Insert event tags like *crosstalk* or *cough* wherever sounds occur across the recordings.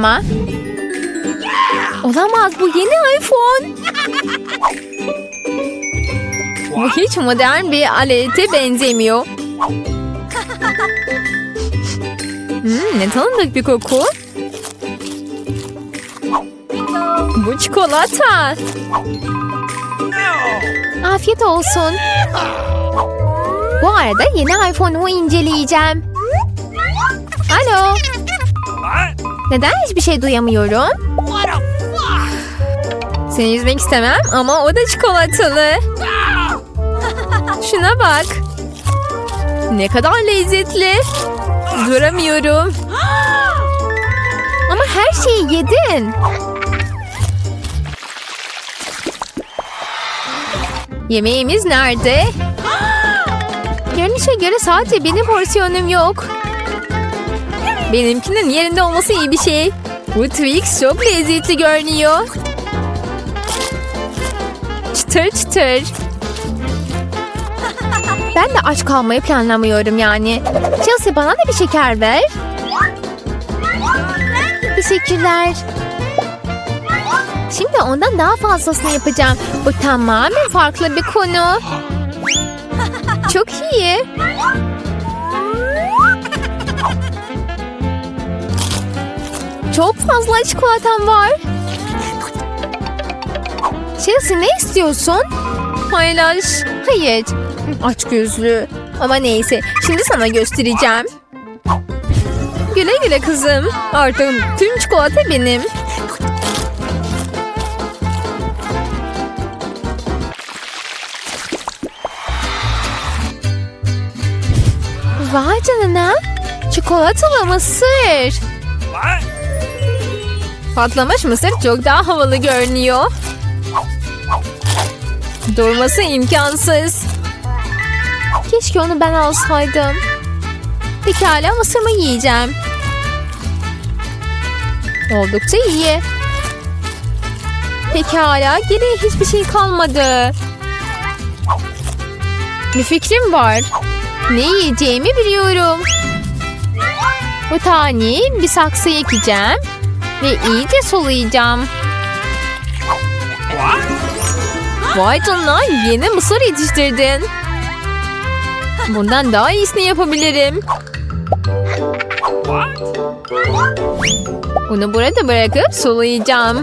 mı? Olamaz bu yeni iPhone. Bu hiç modern bir alete benzemiyor. Hmm, ne tanıdık bir koku. Bu çikolata. Afiyet olsun. Bu arada yeni iPhone'umu inceleyeceğim. Alo. Neden hiçbir şey duyamıyorum? Seni üzmek istemem ama o da çikolatalı. Şuna bak. Ne kadar lezzetli. Duramıyorum. Ama her şeyi yedin. Yemeğimiz nerede? Görünüşe göre sadece benim porsiyonum yok. Benimkinin yerinde olması iyi bir şey. Bu Twix çok lezzetli görünüyor. Çıtır çıtır. Ben de aç kalmayı planlamıyorum yani. Chelsea bana da bir şeker ver. Teşekkürler. Şimdi ondan daha fazlasını yapacağım. Bu tamamen farklı bir konu. Çok iyi. Çok fazla çikolatam var. Chelsea ne istiyorsun? Paylaş. Hayır. Aç gözlü. Ama neyse. Şimdi sana göstereceğim. Güle güle kızım. Artık tüm çikolata benim. Vay canına. Çikolatalı mısır. Patlamış mısır çok daha havalı görünüyor. Durması imkansız. Keşke onu ben alsaydım. Pekala mısırımı yiyeceğim. Oldukça iyi. Pekala geriye hiçbir şey kalmadı. Bir fikrim var. Ne yiyeceğimi biliyorum. Bu taneyi bir saksıya ekeceğim. Ve iyice sulayacağım. Vay canına yeni mısır yetiştirdin. Bundan daha iyisini yapabilirim. Bunu burada bırakıp sulayacağım.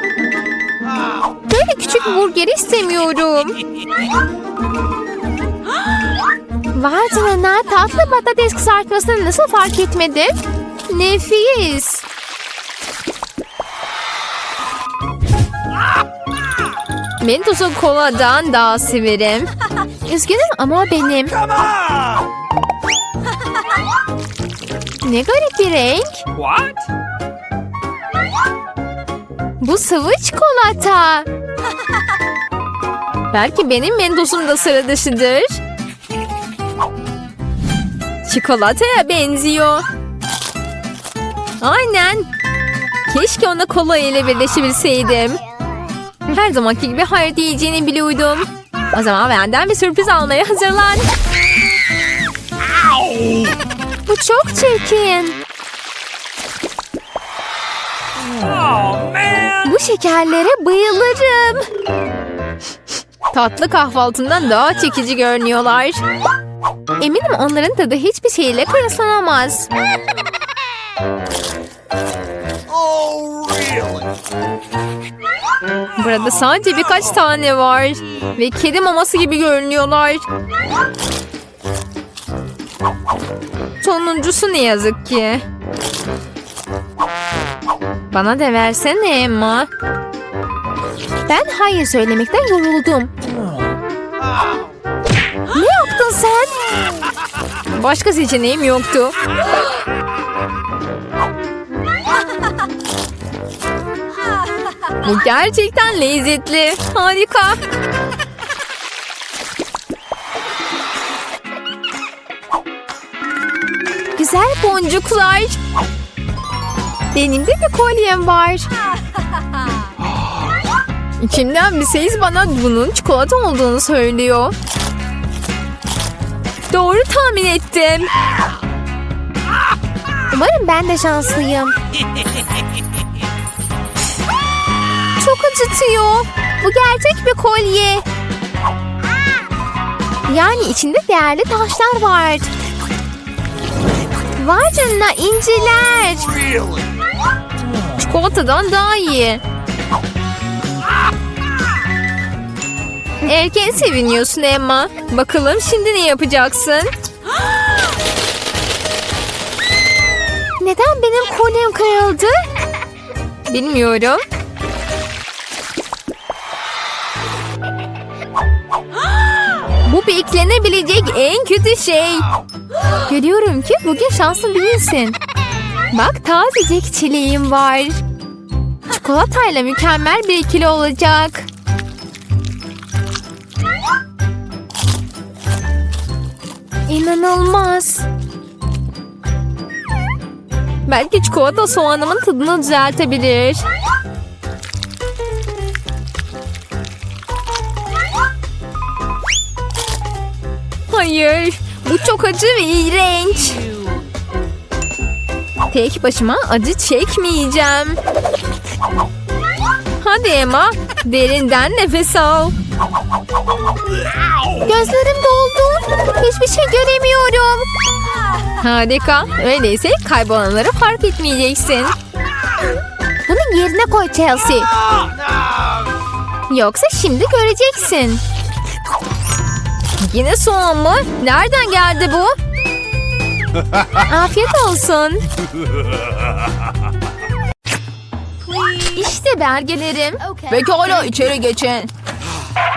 Küçük burger istemiyorum. Vay canına tatlı patates kızartmasını nasıl fark etmedin? Nefis. Mentos'u koladan daha severim. Üzgünüm ama o benim. Ne garip bir renk. What? Bu sıvı çikolata. *laughs* Belki benim mentosum da sıra dışıdır. Çikolataya benziyor. Aynen. Keşke ona kola ile birleşebilseydim. Her zamanki gibi hayır diyeceğini biliyordum. O zaman benden bir sürpriz almaya hazırlan. Bu çok çirkin. Bu şekerlere bayılırım. Tatlı kahvaltından daha çekici görünüyorlar. Eminim onların tadı hiçbir şeyle kıyaslanamaz. Burada sadece birkaç tane var. Ve kedi maması gibi görünüyorlar. Sonuncusu ne yazık ki. Bana da versene Emma. Ben hayır söylemekten yoruldum. Ne yaptın sen? Başka seçeneğim yoktu. Bu gerçekten lezzetli. Harika. Güzel boncuklar. Benim de bir kolyem var. İçimden bir ses bana bunun çikolata olduğunu söylüyor. Doğru tahmin ettim. Umarım ben de şanslıyım. Çok acıtıyor. Bu gerçek bir kolye. Yani içinde değerli taşlar var. Vay canına inciler. Çikolatadan daha iyi. Erken seviniyorsun Emma. Bakalım şimdi ne yapacaksın? *gasps* Neden benim kolyem kırıldı? Bilmiyorum. *gasps* Bu beklenebilecek en kötü şey. *gasps* Görüyorum ki bugün şanslı değilsin. Bak tazecik çileğim var. Çikolatayla mükemmel bir ikili olacak. İnanılmaz. Belki çikolata soğanımın tadını düzeltebilir. Hayır, bu çok acı ve iğrenç. Tek başıma acı çekmeyeceğim. Hadi Emma, derinden nefes al. Gözlerim doldu. Hiçbir şey göremiyorum. Harika. Öyleyse kaybolanları fark etmeyeceksin. Bunu yerine koy Chelsea. Yoksa şimdi göreceksin. Yine soğan mı? Nereden geldi bu? Afiyet olsun. İşte belgelerim. Pekala içeri geçin.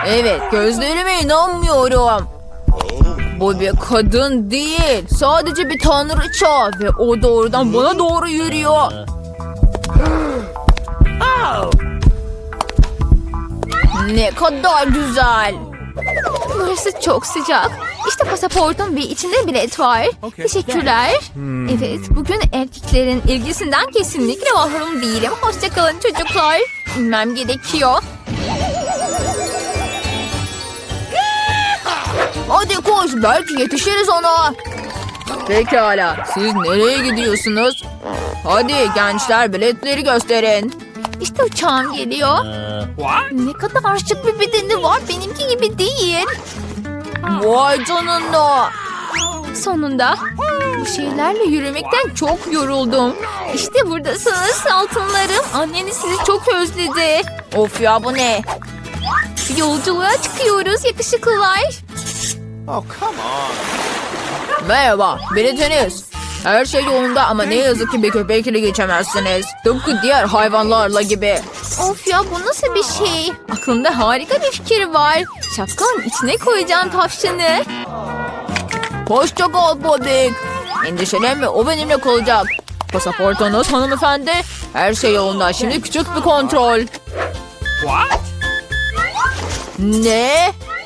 Evet gözlerime inanmıyorum. Bu bir kadın değil. Sadece bir tanrıça ve o doğrudan bana doğru yürüyor. Ne kadar güzel. Burası çok sıcak. İşte pasaportum ve içinde bilet var. Teşekkürler. Evet, bugün erkeklerin ilgisinden kesinlikle mahrum değilim. Hoşçakalın çocuklar. İnmem gerekiyor. Hadi koş, belki yetişiriz ona. Pekala, siz nereye gidiyorsunuz? Hadi gençler biletleri gösterin. İşte uçağım geliyor. What? Ne kadar şık bir bedeni var benimki gibi değil. Vay canına. Sonunda bu şeylerle yürümekten çok yoruldum. İşte buradasınız altınlarım. Anneniz sizi çok özledi. Of ya bu ne? Yolculuğa çıkıyoruz yakışıklılar. Oh, come on. Merhaba, biletiniz. Her şey yolunda ama ne yazık ki bir köpekle geçemezsiniz. Tıpkı diğer hayvanlarla gibi. Of ya bu nasıl bir şey? Aklımda harika bir fikir var. Şapkanın içine koyacağım tavşanı. Hoşça kal Bobik. Endişelenme o benimle kalacak. Pasaportunuz hanımefendi. Her şey yolunda. Şimdi küçük bir kontrol. What? Ne?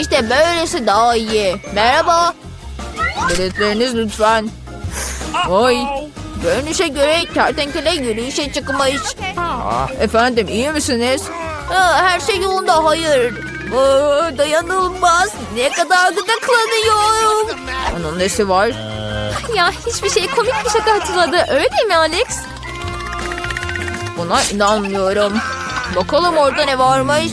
İşte böylesi daha iyi. Merhaba. Biletleriniz lütfen. Oy. Görünüşe göre kertenkele yürüyüşe çıkmış. Efendim iyi misiniz? Aa, her şey yolunda hayır. Aa, dayanılmaz. Ne kadar gıdıklanıyorum. Onun nesi var? Ya hiçbir şey komik bir şaka hatırladı. Öyle mi Alex? Buna inanmıyorum. Bakalım orada ne varmış.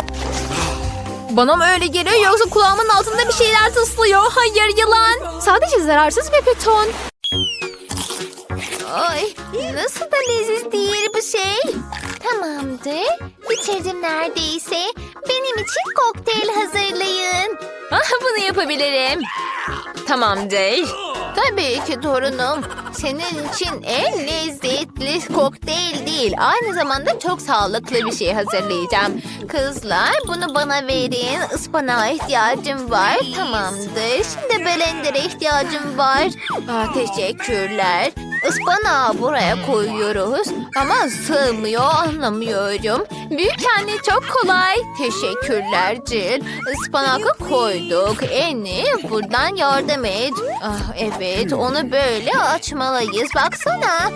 Bana mı öyle geliyor yoksa kulağımın altında bir şeyler tıslıyor? Hayır yılan. Sadece zararsız bir beton. Ay nasıl da leziz değil bu şey. Tamamdır. Bitirdim neredeyse. Benim için kokteyl hazırlayın. Ah, bunu yapabilirim. Tamamdır. Tabii ki torunum. Senin için en lezzetli kokteyl değil. Aynı zamanda çok sağlıklı bir şey hazırlayacağım. Kızlar bunu bana verin. Ispanağa ihtiyacım var. Tamamdır. Şimdi blendere ihtiyacım var. Aa, teşekkürler. Ispanağı buraya koyuyoruz. Ama sığmıyor anlamıyorum. Büyük anne çok kolay. Teşekkürler Jill. Ispanakı koyduk. Eni buradan yardım et. Ah, evet onu böyle açmalıyız. Baksana.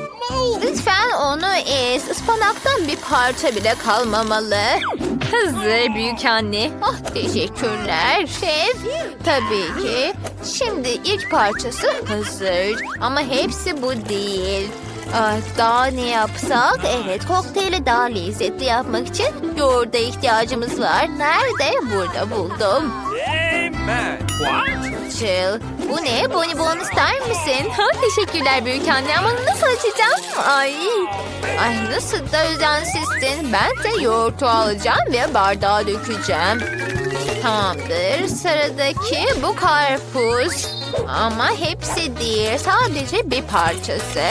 Lütfen onu ez. Ispanaktan bir parça bile kalmamalı. Hazır büyük anne. Ah teşekkürler şef. Tabii ki. Şimdi ilk parçası hazır. Ama hepsi bu değil. Ah, daha ne yapsak? Evet kokteyli daha lezzetli yapmak için yoğurda ihtiyacımız var. Nerede? Burada buldum. Amen. What? Jill, bu ne? Bonibon ister misin? Ha, teşekkürler büyük anne ama nasıl açacağım? Ay, ay nasıl da özensizsin. Ben de yoğurtu alacağım ve bardağa dökeceğim. Tamamdır. Sıradaki bu karpuz. Ama hepsi değil. Sadece bir parçası.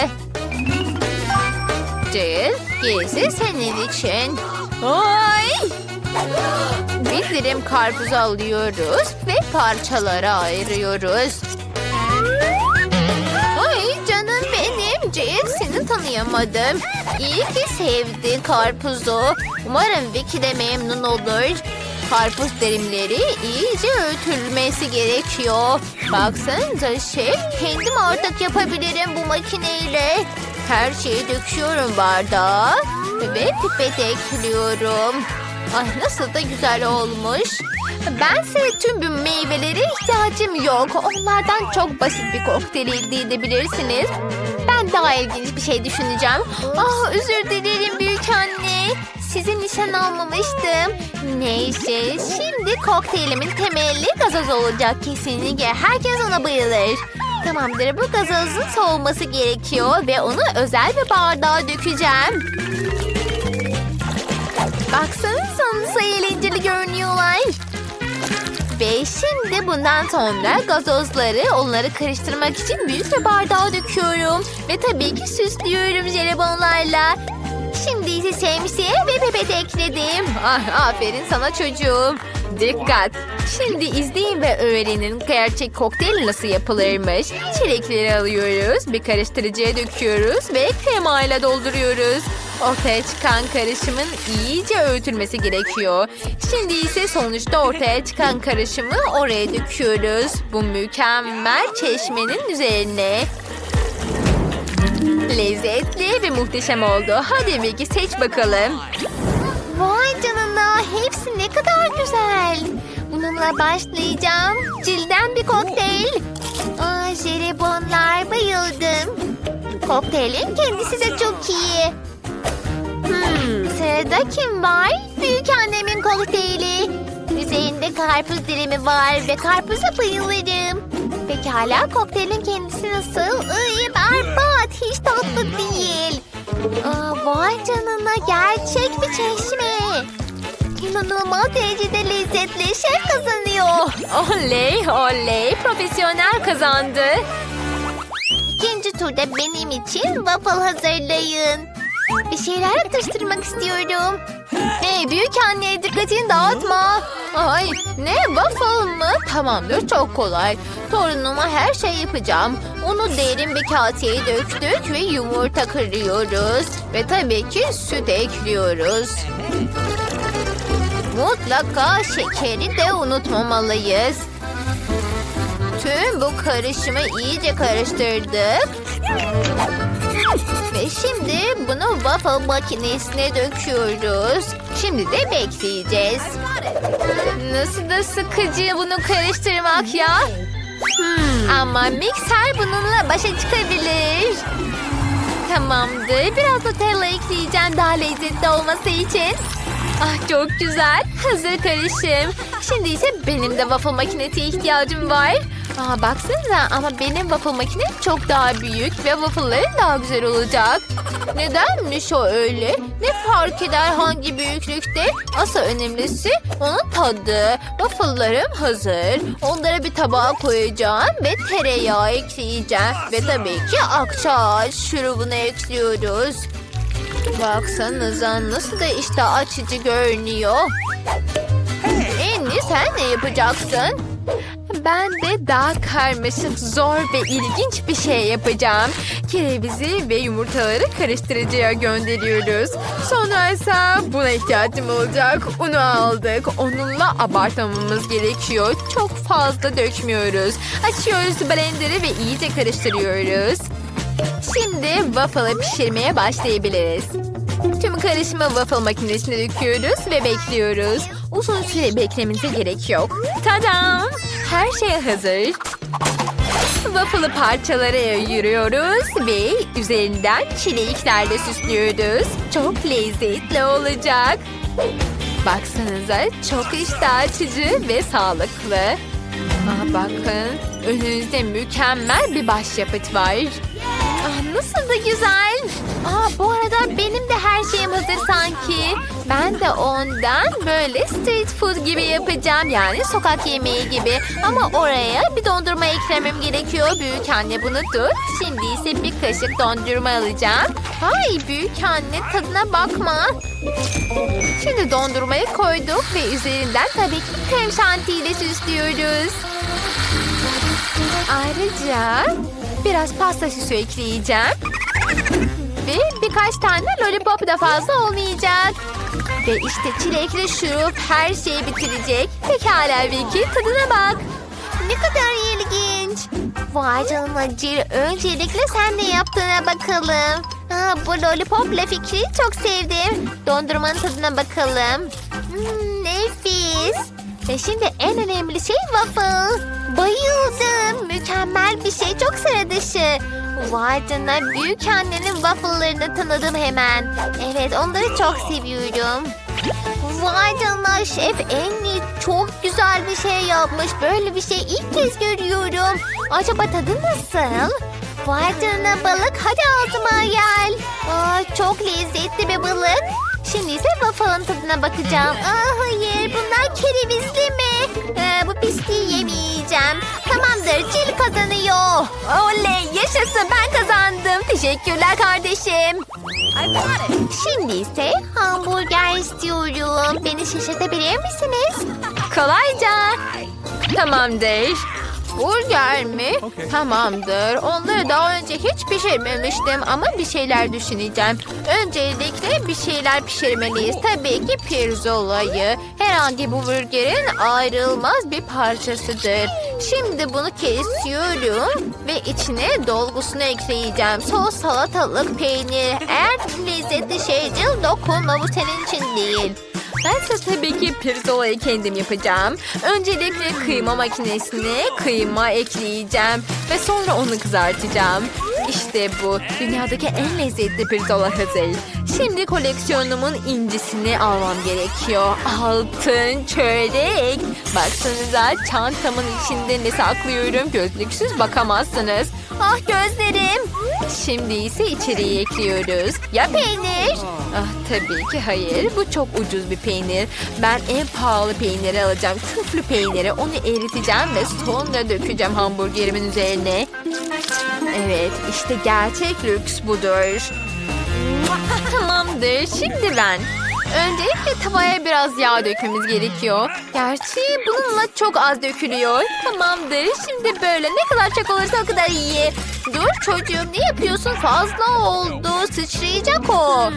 Jill, gerisi senin için. Ay! Bir dilim karpuz alıyoruz ve parçalara ayırıyoruz. Ay canım benim. Jill seni tanıyamadım. İyi ki sevdin karpuzu. Umarım Vicky de memnun olur. Karpuz dilimleri iyice öğütülmesi gerekiyor. Baksanıza şef kendim artık yapabilirim bu makineyle. Her şeyi döküyorum bardağa ve pipet ekliyorum. Ay nasıl da güzel olmuş. Bense tüm bu meyvelere ihtiyacım yok. Onlardan çok basit bir kokteyl elde edebilirsiniz. Ben daha ilginç bir şey düşüneceğim. Ah özür dilerim büyük anne. Size nişan almamıştım. Neyse şimdi kokteylimin temeli gazoz olacak kesinlikle. Herkes ona bayılır. Tamamdır bu gazozun soğuması gerekiyor ve onu özel bir bardağa dökeceğim. Baksanıza nasıl eğlenceli görünüyorlar. Ve şimdi bundan sonra gazozları onları karıştırmak için büyük bir bardağa döküyorum. Ve tabii ki süslüyorum jelibonlarla. Şimdi ise şemsiye ve pipet ekledim. Ah, aferin sana çocuğum. Dikkat. Şimdi izleyin ve öğrenin gerçek kokteyl nasıl yapılırmış. Çilekleri alıyoruz, bir karıştırıcıya döküyoruz ve kremayla dolduruyoruz. Ortaya çıkan karışımın iyice öğütülmesi gerekiyor. Şimdi ise sonuçta ortaya çıkan karışımı oraya döküyoruz. Bu mükemmel çeşmenin üzerine. Lezzetli ve muhteşem oldu. Hadi Vicky seç bakalım. Vay canına hepsi ne kadar güzel. Bununla başlayacağım. Cilden bir kokteyl. Aa, jelibonlar bayıldım. Kokteylin kendisi de çok iyi. Hmm, sırada kim var? Büyük annemin kokteyli. Üzerinde karpuz dilimi var ve karpuza bayılırım. Pekala kokteylin kendisi nasıl? Iy, berbat. Hiç tatlı değil. Aa, vay canına gerçek bir çeşme. İnanılmaz derecede lezzetli. Şef kazanıyor. Oley oley. Profesyonel kazandı. İkinci turda benim için waffle hazırlayın. Bir şeyler atıştırmak istiyorum. Hey büyük anne dikkatini dağıtma. Ay ne waffle mı? Tamamdır çok kolay. Torunuma her şey yapacağım. Onu derin bir kaseye döktük ve yumurta kırıyoruz. Ve tabii ki süt ekliyoruz. Mutlaka şekeri de unutmamalıyız. Tüm bu karışımı iyice karıştırdık. Ve şimdi waffle makinesine döküyoruz. Şimdi de bekleyeceğiz. Nasıl da sıkıcı bunu karıştırmak ya. Hmm, ama mikser bununla başa çıkabilir. Tamamdır. Biraz Nutella ekleyeceğim daha lezzetli olması için. Ah çok güzel. Hazır karışım. Şimdi ise benim de waffle makinesi ihtiyacım var. Aa, baksanıza ama benim waffle makinem çok daha büyük ve waffle'larım daha güzel olacak. Nedenmiş o öyle? Ne fark eder hangi büyüklükte? Asıl önemlisi onun tadı. Waffle'larım hazır. Onları bir tabağa koyacağım ve tereyağı ekleyeceğim. Ve tabii ki akçaağaç şurubunu ekliyoruz. Baksanıza nasıl da iştah açıcı görünüyor. Enni sen ne yapacaksın? Ben de daha karmaşık, zor ve ilginç bir şey yapacağım. Kerevizi ve yumurtaları karıştırıcıya gönderiyoruz. Sonra ise buna ihtiyacım olacak. Unu aldık. Onunla abartmamamız gerekiyor. Çok fazla dökmüyoruz. Açıyoruz blenderı ve iyice karıştırıyoruz. Şimdi waffle'ı pişirmeye başlayabiliriz. Tüm karışımı waffle makinesine döküyoruz ve bekliyoruz. Uzun süre beklemenize gerek yok. Tadam! Her şey hazır. Waffle'ı parçalara ayırıyoruz ve üzerinden çileklerle süslüyoruz. Çok lezzetli olacak. Baksanıza çok iştah açıcı ve sağlıklı. Aa, bakın önünüzde mükemmel bir başyapıt var. Nasıl da güzel. Aa, bu arada benim de her şeyim hazır sanki. Ben de ondan böyle street food gibi yapacağım. Yani sokak yemeği gibi. Ama oraya bir dondurma eklemem gerekiyor. Büyük anne bunu tut. Şimdi ise bir kaşık dondurma alacağım. Ay büyük anne tadına bakma. Şimdi dondurmayı koyduk ve üzerinden tabii ki krem şantiyle süslüyoruz. Ayrıca biraz pasta süsü ekleyeceğim. Ve birkaç tane lollipop da fazla olmayacak. Ve işte çilekli şurup her şeyi bitirecek. Pekala Vicky tadına bak. Ne kadar ilginç. Vay canına Jill. Öncelikle sen ne yaptığına bakalım. Aa, bu lollipopla fikri çok sevdim. Dondurmanın tadına bakalım. Hmm, nefis. Ve şimdi en önemli şey waffle. Bayıldım. Mükemmel bir şey. Çok sıra dışı. Vay canına büyük annenin waffle'larını tanıdım hemen. Evet onları çok seviyorum. Vay canına şef Enni çok güzel bir şey yapmış. Böyle bir şey ilk kez görüyorum. Acaba tadı nasıl? Vay canına balık hadi ağzıma gel. Aa, çok lezzetli bir balık. Şimdi ise waffle'ın tadına bakacağım. Aa, hayır bunlar kerevizli mi? Ee, bu pisliği yemeyeceğim. Tamamdır Jill kazanıyor. Oley yaşasın ben kazandım. Teşekkürler kardeşim. Şimdi ise hamburger istiyorum. Beni şaşırtabilir misiniz? Kolayca. Tamamdır. Burger mi? Tamamdır. Onları daha önce hiç pişirmemiştim ama bir şeyler düşüneceğim. Öncelikle bir şeyler pişirmeliyiz. Tabii ki pirzolayı. Herhangi bu burgerin ayrılmaz bir parçasıdır. Şimdi bunu kesiyorum ve içine dolgusunu ekleyeceğim. Sos, salatalık, peynir. Eğer lezzetli şeydir dokunma bu senin için değil. Ben ise tabii ki pirzolayı kendim yapacağım. Öncelikle kıyma makinesine kıyma ekleyeceğim ve sonra onu kızartacağım. İşte bu. Dünyadaki en lezzetli pirzola hazır. Şimdi koleksiyonumun incisini almam gerekiyor. Altın çörek. Baksanıza çantamın içinde ne saklıyorum. Gözlüksüz bakamazsınız. Ah gözlerim. Şimdi ise içeriye ekliyoruz. Ya peynir? Ah tabii ki hayır. Bu çok ucuz bir peynir. Ben en pahalı peyniri alacağım. Küflü peyniri. Onu eriteceğim ve sonra dökeceğim hamburgerimin üzerine. Evet işte gerçek lüks budur. *laughs* Tamamdır. Şimdi ben. Öncelikle tavaya biraz yağ dökmemiz gerekiyor. Gerçi bununla çok az dökülüyor. Tamamdır. Şimdi böyle ne kadar çok olursa o kadar iyi. Dur çocuğum ne yapıyorsun? Fazla oldu. Sıçrayacak o.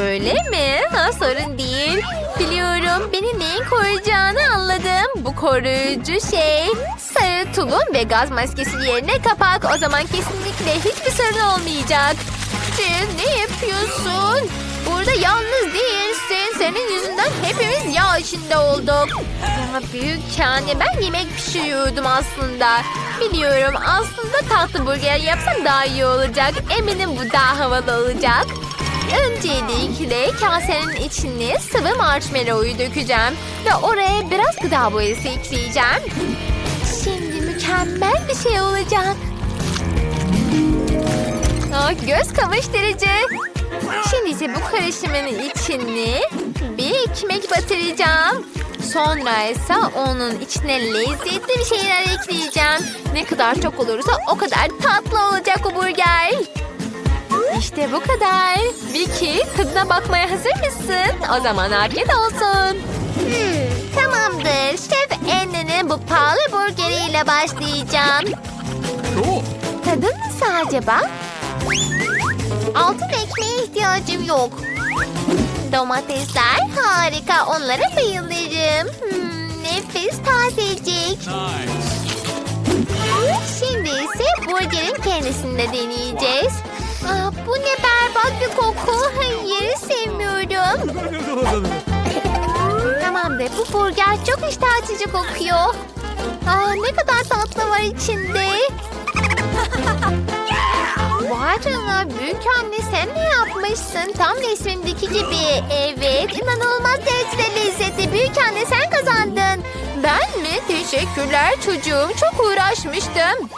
Öyle mi? Ha, sorun değil. Biliyorum. Beni neyin koruyacağını anladım. Bu koruyucu şey sarı tulum ve gaz maskesi yerine kapak. O zaman kesinlikle hiçbir sorun olmayacak. Cin ne yapıyorsun? Burada yalnız değilsin. Senin yüzünden hepimiz yağ içinde olduk. Ya büyük anne ben yemek pişiriyordum aslında. Biliyorum aslında tatlı burger yapsam daha iyi olacak. Eminim bu daha havalı olacak. Öncelikle kasenin içine sıvı marshmallow'u dökeceğim. Ve oraya biraz gıda boyası ekleyeceğim. Şimdi mükemmel bir şey olacak. Aa, göz kamaştırıcı. Şimdi ise bu karışımın içine bir ekmek batıracağım. Sonra ise onun içine lezzetli bir şeyler ekleyeceğim. Ne kadar çok olursa o kadar tatlı olacak o burger. İşte bu kadar. Vicky tadına bakmaya hazır mısın? O zaman afiyet olsun. Hmm, tamamdır. Şef Anne'nin bu pahalı burgeriyle başlayacağım. Tadın nasıl acaba? Altın ekmeğe ihtiyacım yok. Domatesler harika. Onlara bayılırım. Hmm, nefis tazecik. Şimdi ise burgerin kendisini de deneyeceğiz. Ah, bu ne berbat bir koku. Hayır sevmiyorum. *laughs* Tamamdır bu burger çok iştah açıcı kokuyor. Aa, ne kadar tatlı var içinde. *laughs* Vay canına büyük anne sen ne yapmışsın? Tam resmimdeki gibi. Evet inanılmaz derecede lezzetli. Büyük anne sen kazandın. Ben mi? Teşekkürler çocuğum. Çok uğraşmıştım.